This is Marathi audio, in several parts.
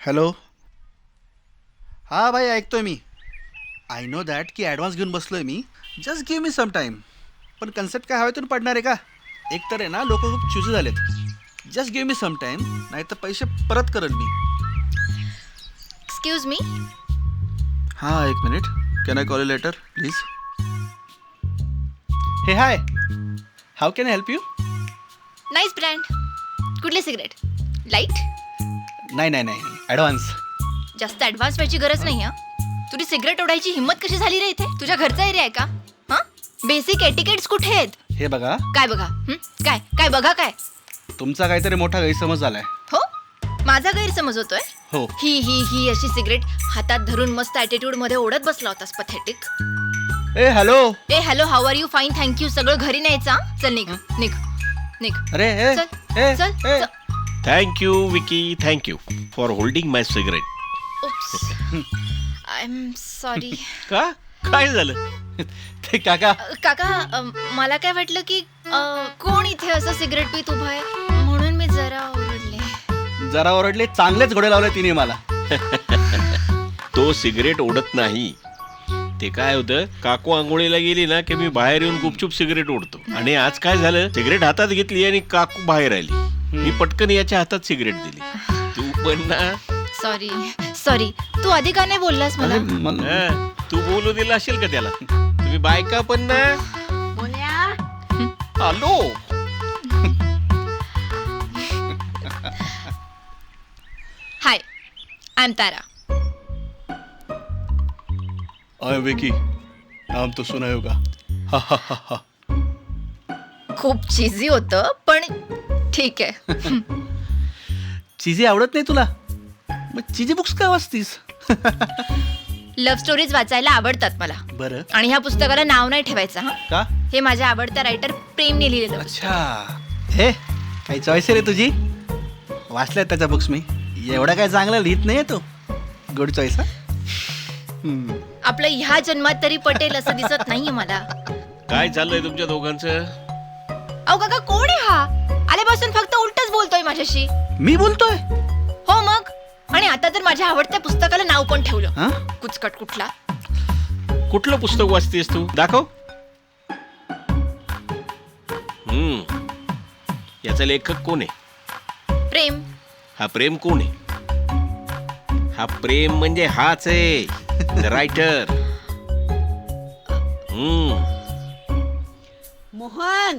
हॅलो हां भाई ऐकतोय मी. आय नो दॅट की ॲडव्हान्स घेऊन बसलोय मी. Just give me some time पण कन्सेप्ट काय हवेतून पडणार आहे का? एक तर आहे ना लोक खूप चुजी झालेत. Just give me some time नाही तर पैसे परत करेल मी. एक्सक्यूज मी हां एक minute can I call later please hey hi how can I help you nice brand कुठली सिगरेट लाइट नाही नाही नाही ॲडव्हान्स जास्त ॲडव्हान्स व्हायची गरज नाही हा? तुझी सिगरेट ओढायची हिंमत कशी झाली रे इथे? तुझ्या घरचा एरिया आहे का? हा? बेसिक एटिकेट्स कुठे आहेत? हे बघा. काय बघा? हं? काय? काय बघा काय? तुमचा काहीतरी मोठा गैरसमज झालाय. हो? माझा गैरसमज होतोय? हो. ही ही ही अशी सिगरेट हातात धरून मस्त ॲटिट्यूडमध्ये ओढत बसला होतास पथेटिक ए hello A hello how are you fine thank you सगळं घरी न्यायचं हा? चल निघ निघ निघ. अरे ए चल ए चल ए. चल. Thank you Vicky thank you for holding my cigarette Oops. I am sorry का? काय झालं? ते काका? काका मला काय वाटलं की अ, कोण इथे असं सिगरेट पित उभा आहे? म्हणून मी जरा ओरडले. जरा ओरडले चांगलेच घोडे लावले तिने मला. तो सिगरेट ओढत नाही. ते काय होतं काकू आंघोळीला गेली ना की मी बाहेर येऊन गुपचूप सिगरेट ओढतो. आणि आज काय झालं? सिगरेट हातात घेतली आणि काकू बाहेर आली. मी पटकन याच्या हातात सिगरेट दिली. तू पण ना. सॉरी सॉरी तू आधी का नाही बोललास मला? हा, तू बोलू दिला असेल का त्याला? तुम्ही बायका पण ना. Hello. Hi I am Tara अय विकी. नाम तो सुना होगा हा हा हा हा. खूप चिझी होतं पण ठीक आहे. चिजी आवडत नाही तुला? मग चिजी बुक्स काय वाचतीस? लव्ह स्टोरीज वाचायला आवडतात मला. बरं. आणि ह्या पुस्तकाला नाव नाही ठेवायचं हा. का? हे माझ्या आवडत्या रायटर प्रेमने लिहिलेलं अच्छा. हे काही चॉईस रे तुझी? वाचल्यात त्याच्या बुक्स मी. एवढा काय चांगला लिहित नाही तो. गुड चॉईस हा. हम्म. आपलं ह्या जन्मात तरी पटेल असं दिसत नाहीये मला. काय चाललंय तुमच्या दोघांचं? अहो काका कोण आहे हा? आल्यापासून फक्त उलटच बोलतोय माझ्याशी. मी बोलतोय? हो मग? आणि आता तर माझ्या आवडत्या पुस्तकाला नाव पण ठेवलं. हा? कुचकट कुठला? कुठलं पुस्तक वाचतेस तू? दाखव. हम्म. याचा लेखक कोण आहे? प्रेम. हा प्रेम कोण आहे? हा प्रेम म्हणजे हाच आहे. रायटर हम्म. मोहन!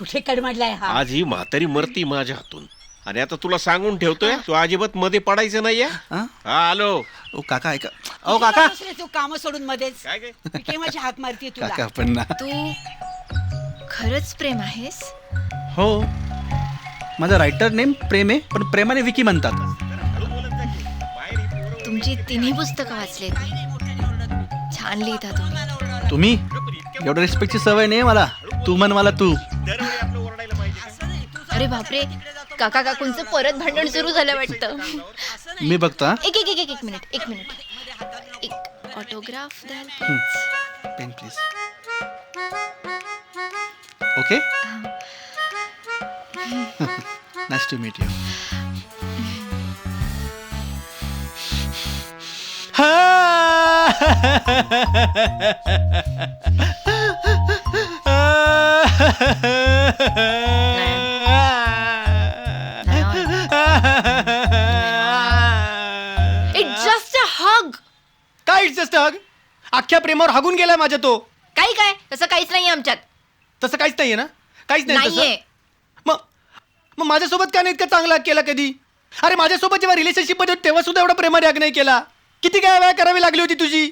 कुठे कडमडलाय हा? आज ही म्हातारी मरती माझ्या हातून. आणि आता तुला सांगून ठेवतोय तू अजिबात मध्ये पडायचं नाहीये. हा? हा आलो ओ काका ऐका. ओ काका. तू काम सोडून मध्येच. काय काय केव्हाची हाक तुला. काका पण ना. तू खरंच प्रेम आहेस? हो. माझा रायटर नेम प्रेम आहे पण प्रेमाने विकी म्हणतात. तुमची तिन्ही पुस्तकं वाचलेत. मी छान लिहिता तुम्ही. तुम्ही? एवढं रिस्पेक्टची सवय नाही मला. तू म्हण मला तू. अरे बापरे. काका काकूंचं परत भांडण सुरू झालं वाटतं. मी बघतो हा? एक एक एक एक एक मिनिट एक मिनिट. एक ऑटोग्राफ द्याल? Pen please okay nice to meet you it काय इट्स जस्ट हग अख्ख्या प्रेमावर हागून गेलाय माझ्या तो. काही काय? तसं काहीच नाही आमच्यात. तसं काहीच नाहीये ना? काहीच नाही नाहीये. तसं मग मग माझ्यासोबत काय नाही इतका चांगला केला कधी? अरे माझ्यासोबत जेव्हा रिलेशनशिपमध्ये होते, तेव्हा सुद्धा एवढा प्रेमाने हाक नाही केला. किती काय वेळा करावी लागली होती तुझी?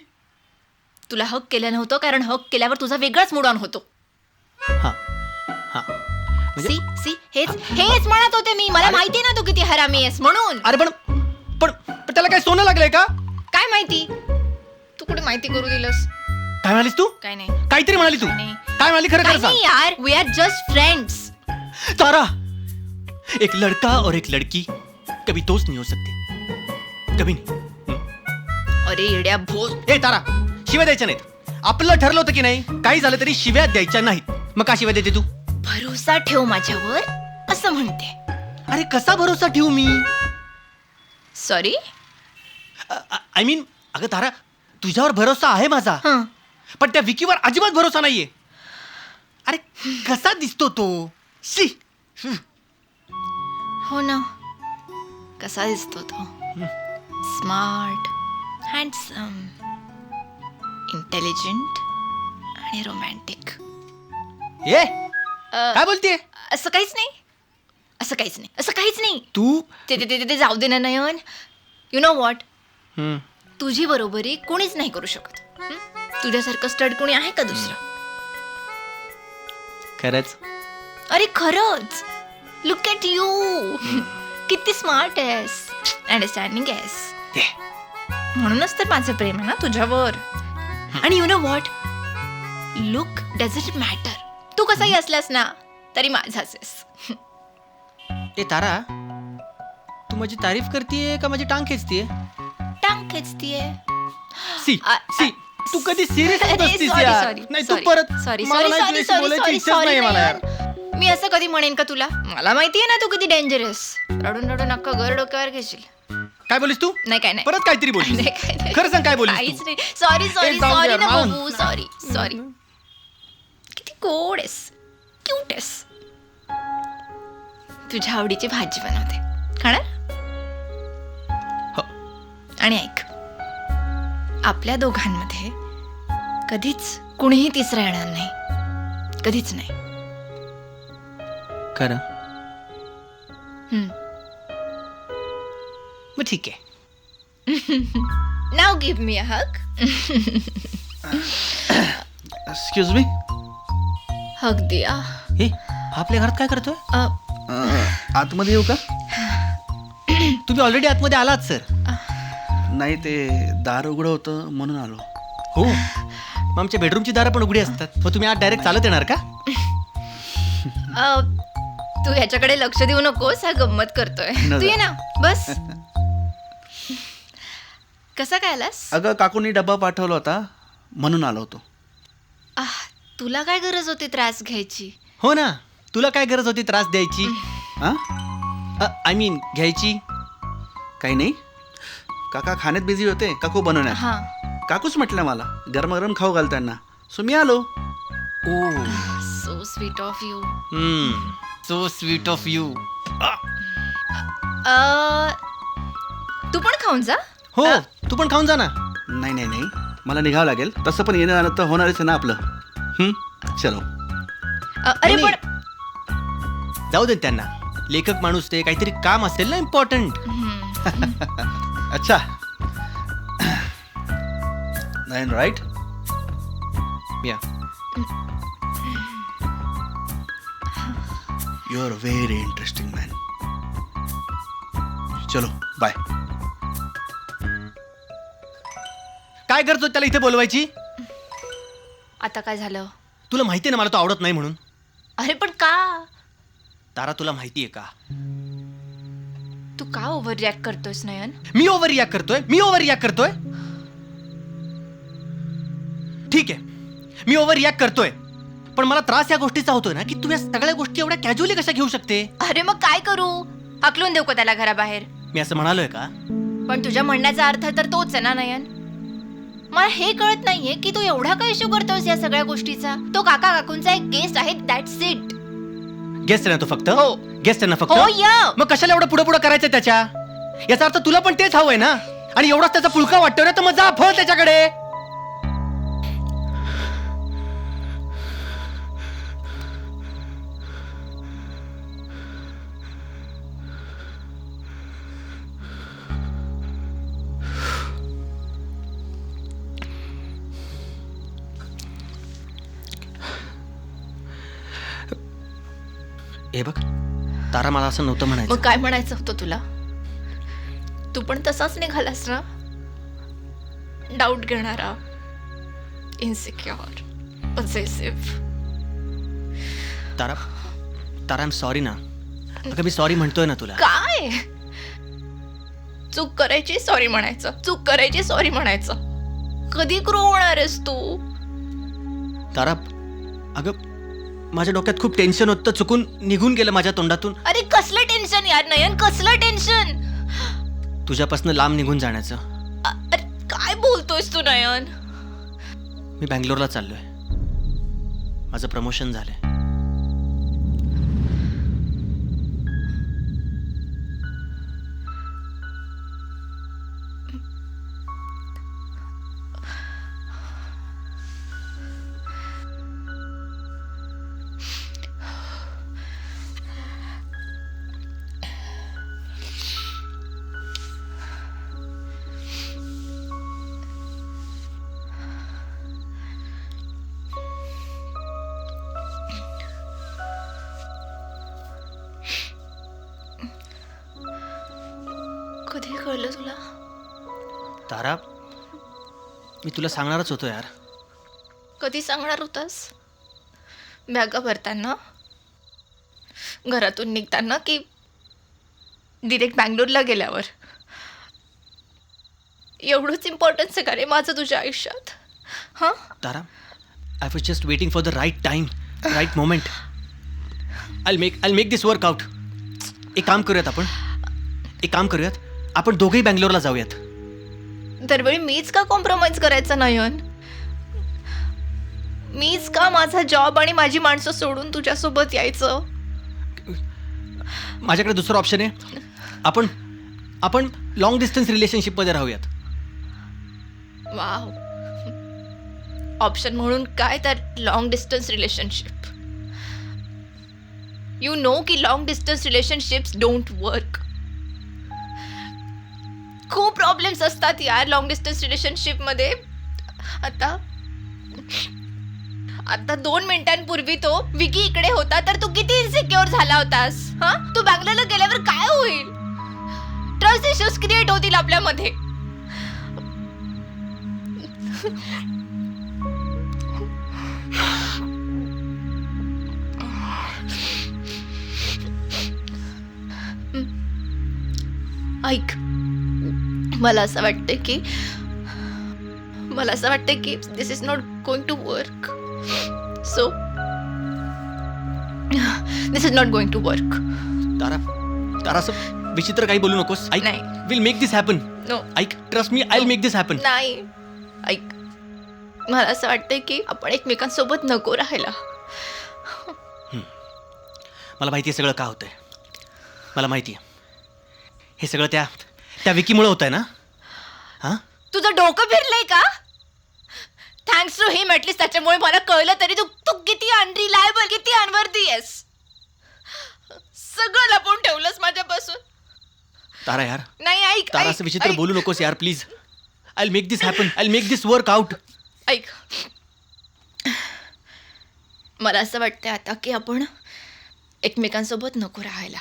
तुला हक केलं नव्हतं कारण हक केल्यावर तुझा वेगळाच मूड ऑन होतो. हा. हा. म्हणजे? सी सी हेच हेच म्हणत होते मी. मला माहिती ना तू किती हरामी आहेस म्हणून. अरे पण पण पण त्याला काय सोनं लागलंय का? काय माहिती? कुठे माहिती करू दिलंस? काय म्हणालीस तू? काय नाही. काहीतरी म्हणाली तू. नाही. काय म्हणाली खरं काय खरं नाही यार we are just friends Tara एक लड़का और एक लड़की कभी दोस्त नहीं हो सकते. कभी नहीं. अरे येड्या भोस ए तारा शिव्या द्यायच्या नाहीत. आपलं ठरलं होतं की नाही काही झालं तरी शिव्या द्यायच्या नाहीत. मग का शिव्या देते तू? भरोसा ठेव माझ्यावर असं म्हणते. अरे कसा भरोसा ठेवू मी? सॉरी आय मीन अगं तारा तुझ्यावर भरोसा आहे माझा. हां. पण त्या विकीवर अजिबात भरोसा नाहीये. अरे कसा दिसतो तो? शी. हो ना. कसा दिसतो तो? स्मार्ट हँडसम इंटेलिजंट आणि रोमॅन्टिक ए काय बोलतीये? असं काहीच नाही. असं काहीच नाही. असं काहीच नाही. तू ते ते- ते ते जाऊ दे ना नयन. U know what. तुझी बरोबरी कोणीच नाही करू शकत. हं? तुझ्यासारखं स्टड कोणी आहे का दुसरं? खरंच? अरे खरंच. लुक ॲट यू किती स्मार्ट आहेस. अंडरस्टँडिंग आहेस. म्हणूनच तर माझं प्रेम आहे ना तुझ्यावर. आणि you know what look does it matter तू कसाही असलास ना तरी माझाच आहेस. ए तारा तू माझी तारीफ करतीये का माझी टांग खेचतीये? खेचतीये सी आ- सी तू कधी सिरियस अरे, नसतीस sorry, यार sorry, नाही तू sorry, परत sorry, मला sorry, नाही sorry, तुझ्याशी sorry, बोलायची sorry, इच्छाच sorry, मला यार. मी असं कधी म्हणेन का तुला मला माहितीये ना तू किती डेंजरस रडून रडून अख्खा घर डोक्यावर घेशील काय बोलीस तू नाही काय नाही परत काहीतरी नाही, बोलीस काय नाही. खरं सांग काय बोलीस काहीच तू नाही सॉरी सॉरी ए, जाऊ दे सॉरी यार, ना बाबू सॉरी सॉरी किती गोड आहेस क्यूट आहेस तुझ्या आवडीची भाजी बनवते खाणार. आणि ऐक. आपल्या दोघांमध्ये कधीच कुणीही तिसरा येणार नाही. कधीच नाही. खरं हम्म. मग ठीक आहे. नाव give me a hug excuse me hug दिया. हे हा आपल्या घरात काय करतोय? अ, आतमध्ये येऊ का? तुम्ही ऑलरेडी आतमध्ये आलात सर नाही ते दार उघडं होतं म्हणून आलो. हो. मग आमच्या बेडरूमची दारं पण उघडी असतात. मग तुम्ही आज डायरेक्ट चालत येणार का? अ, तू ह्याच्याकडे लक्ष देऊ नकोस. हा गंमत करतोय. न तू ये. ना. बस. कसा काय आलास? अगं काकूंनी डब्बा पाठवला होता. म्हणून आलो होतो. आह, तुला काय गरज होती त्रास घ्यायची? हो ना. तुला काय गरज होती त्रास द्यायची? हां आय मीन घ्यायची? काही नाही. काका खाण्यात बिझी होते काकू बनवण्यात. हा. काकूच म्हटलं मला गरम गरम खाऊ घाल त्यांना सो मी आलो. ओ. So sweet of you so sweet of you तू पण खाऊन जा. हो तू पण खाऊन जा ना. नाही नाही नाही. मला निघावं लागेल. तसं पण येणं जाणं तर होणारच आहे ना आपलं. हं? चलो. अ, अरे नाही, पण जाऊ दे त्यांना. लेखक माणूस ते काहीतरी काम असेल ना इम्पॉर्टंट हम्म. अच्छा. नाही right yeah you are very interesting man चलो बाय काय होती त्याला इथे बोलवायची? आता काय झालं? तुला माहिती आहे ना मला तो आवडत नाही म्हणून? अरे पण का? तारा तुला माहिती आहे का? तू का ओव्हर रिॲक्ट करतोयस नयन? मी ओव्हर रिॲक्ट करतोय? मी ओव्हर रिॲक्ट करतोय? ठीक आहे. मी ओव्हर रिॲक्ट करतोय. पण मला त्रास या गोष्टीचा होतोय ना की तू या सगळ्या गोष्टी एवढ्या कॅज्युअली कशा घेऊ शकते? अरे मग काय करू? हकलून देऊ का त्याला घराबाहेर? मी असं म्हणालोय का? पण तुझ्या म्हणण्याचा अर्थ तर तोच आहे ना नयन? मला हे कळत नाहीये की तू एवढा काय इश्यू करतोस या सगळ्या गोष्टीचा? तो काका काकूंचा एक गेस्ट आहे दॅट्स इट गेस्ट आहे ना तो फक्त? हो. गेस्ट आहे ना फक्त? हो या. मग कशाला एवढं पुढे पुढे करायचं त्याच्या? याचा अर्थ तुला पण तेच हवंय ना? आणि एवढाच त्याचा पुलका वाटतोय ना तर मग जा फळ त्याच्याकडे. हे बघ. तारा मला असं नव्हतं म्हणायचं. मग काय म्हणायचं होतं तुला? तू पण तसाच निघालास ना? डाऊट घेणारा insecure possessive Tara Tara am sorry ना. अगं मी सॉरी म्हणतोय ना तुला. काय? चूक करायची सॉरी म्हणायचं. चूक करायची सॉरी म्हणायचं. कधी ग्रो होणार आहेस तू? तारा अगं माझ्या डोक्यात खूप टेन्शन होतं चुकून निघून गेलं माझ्या तोंडातून. अरे कसलं टेन्शन यार नयन? कसलं टेन्शन तुझ्यापासून लांब निघून जाण्याचं. अ- अरे काय बोलतोयस तू नयन? मी बँगलोरला चाललोय. माझं प्रमोशन झालंय. तारा मी तुला सांगणारच होतो यार. कधी सांगणार होतास? बॅगा भरताना? घरातून निघताना की डिरेक्ट बँगलोरला गेल्यावर? एवढंच इम्पॉर्टन्स आहे का रे माझं तुझ्या आयुष्यात? हां? Tara I was just waiting for the right time right moment I make I make this work out एक काम करूयात आपण? एक काम करूयात? आपण दोघेही बँगलोरला जाऊयात. दरवेळी मीच का कॉम्प्रोमाइज करायचं नयन मीच का माझा जॉब आणि माझी माणसं सोडून तुझ्यासोबत यायचं? माझ्याकडे दुसरं ऑप्शन आहे. आपण आपण लॉंग डिस्टन्स रिलेशनशिपमध्ये राहूयात. वाव. ऑप्शन म्हणून काय तर long distance relationship you know की long distance relationships don't work खूप प्रॉब्लेम्स असतात यार लॉंग डिस्टन्स रिलेशनशिपमध्ये आता आता दोन मिनिटांपूर्वी तो विकी इकडे होता तर तू किती इन्सिक्युअर झाला होतास हा? तू बँगलोरला गेल्यावर काय होईल? ट्रस्ट इश्यूज क्रिएट होतील आपल्यामध्ये. ऐक. मला असं वाटतं की मला असं वाटतं की this is not going to work so this is not going to work Tara Tara असं विचित्र काही बोलू नकोस. ऐक नाही. Will make this happen no ऐक trust me I make this happen नाही. ऐक मला असं वाटतं की आपण एकमेकांसोबत नको राहायला. मला माहिती आहे सगळं का होतंय. मला माहिती आहे हे सगळं त्या त्या विकीमुळे होत आहे ना? हां? तुझं डोकं फिरलंय का? थँक्स टू हिम ॲटलीस्ट त्याच्यामुळे मला कळलं तरी तू तू किती अनरिलायबल किती अनवर्दी आहेस. सगळं लपवून ठेवलंस माझ्यापासून. तारा यार. नाही ऐक तारा ऐक, असं विचित्र ऐक, बोलू नकोस यार please I make this happen I make this work out ऐक. मला असं वाटतंय आता की आपण एकमेकांसोबत नको राहायला.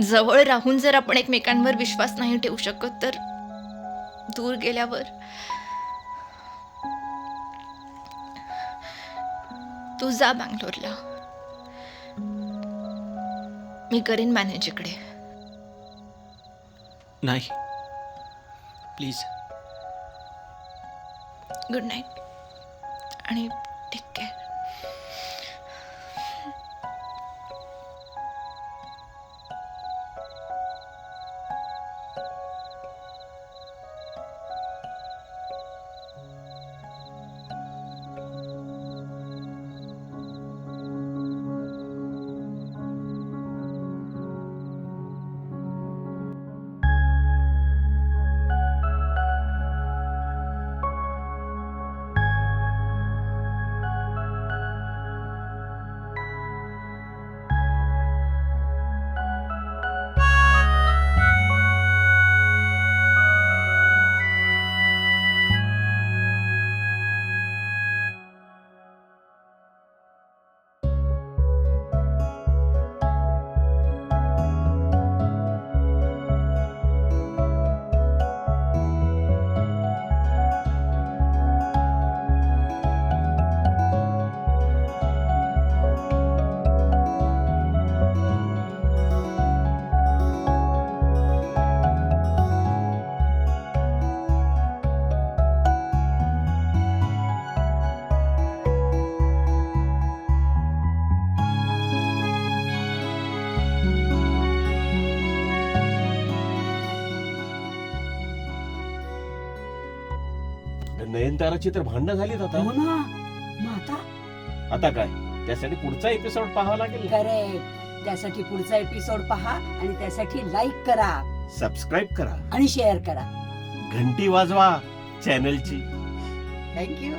जवळ राहून जर आपण एकमेकांवर विश्वास नाही ठेवू शकत तर दूर गेल्यावर तू जा बँगलोरला. मी करीन मॅनेज इकडे नाही. प्लीज. Good night. आणि टेक केअर नयनताराची तर भांडणं झालीत आता. हो ना. मग आता? आता काय? त्यासाठी पुढचा एपिसोड पाहावा लागेल. करेक्ट त्यासाठी पुढचा एपिसोड पहा आणि त्यासाठी लाईक करा. सबस्क्राईब करा. आणि शेअर करा. घंटी वाजवा चॅनलची थँक्यू